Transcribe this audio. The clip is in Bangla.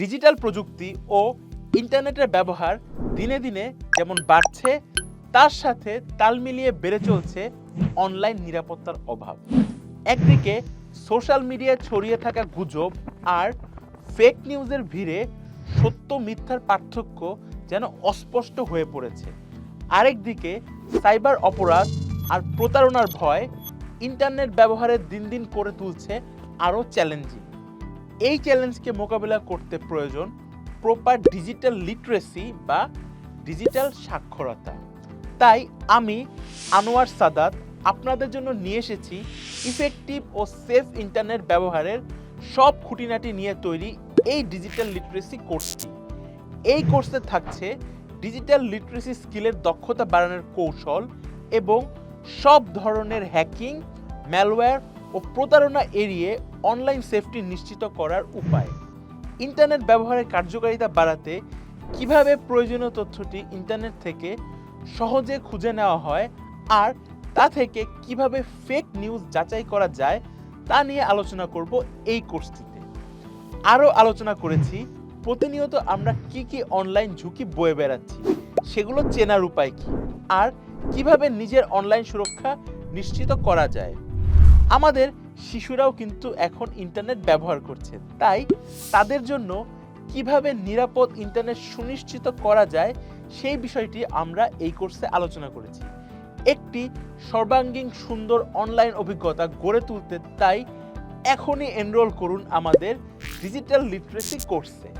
ডিজিটাল প্রযুক্তি ও ইন্টারনেটের ব্যবহার দিনে দিনে যেমন বাড়ছে, তার সাথে তাল মিলিয়ে বেড়ে চলছে অনলাইন নিরাপত্তার অভাব। একদিকে সোশ্যাল মিডিয়ায় ছড়িয়ে থাকা গুজব আর ফেক নিউজের ভিড়ে সত্য মিথ্যার পার্থক্য যেন অস্পষ্ট হয়ে পড়েছে। আরেকদিকে সাইবার অপরাধ আর প্রতারণার ভয় ইন্টারনেট ব্যবহারের দিন দিন করে তুলছে আরও চ্যালেঞ্জিং। এই চ্যালেঞ্জকে মোকাবিলা করতে প্রয়োজন প্রপার ডিজিটাল লিটারেসি বা ডিজিটাল সাক্ষরতা। তাই আমি আনোয়ার সাদাত আপনাদের জন্য নিয়ে এসেছি ইফেক্টিভ ও সেফ ইন্টারনেট ব্যবহারের সব খুঁটিনাটি নিয়ে তৈরি এই ডিজিটাল লিটারেসি কোর্সটি এই কোর্সে থাকছে ডিজিটাল লিটারেসি স্কিলের দক্ষতা বাড়ানোর কৌশল এবং সব ধরনের হ্যাকিং ম্যালওয়্যার ও প্রতারণা এড়িয়ে অনলাইন সেফটি নিশ্চিত করার উপায়। ইন্টারনেট ব্যবহারের কার্যকারিতা বাড়াতে কীভাবে প্রয়োজনীয় তথ্যটি ইন্টারনেট থেকে সহজে খুঁজে নেওয়া হয় আর তা থেকে কীভাবে ফেক নিউজ যাচাই করা যায় তা নিয়ে আলোচনা করব এই কোর্সটিতে। আরও আলোচনা করেছি, প্রতিনিয়ত আমরা কি কি অনলাইন ঝুঁকি বয়ে বেড়াচ্ছি, সেগুলো চেনার উপায় কি, আর কীভাবে নিজের অনলাইন সুরক্ষা নিশ্চিত করা যায়। আমাদের শিশুরাও কিন্তু এখন ইন্টারনেট ব্যবহার করছে। তাই তাদের জন্য কীভাবে নিরাপদ ইন্টারনেট সুনিশ্চিত করা যায় সেই বিষয়টি আমরা এই কোর্সে আলোচনা করেছি। একটি সর্বাঙ্গীন সুন্দর অনলাইন অভিজ্ঞতা গড়ে তুলতে তাই এখনই এনরোল করুন আমাদের ডিজিটাল লিটারেসি কোর্সে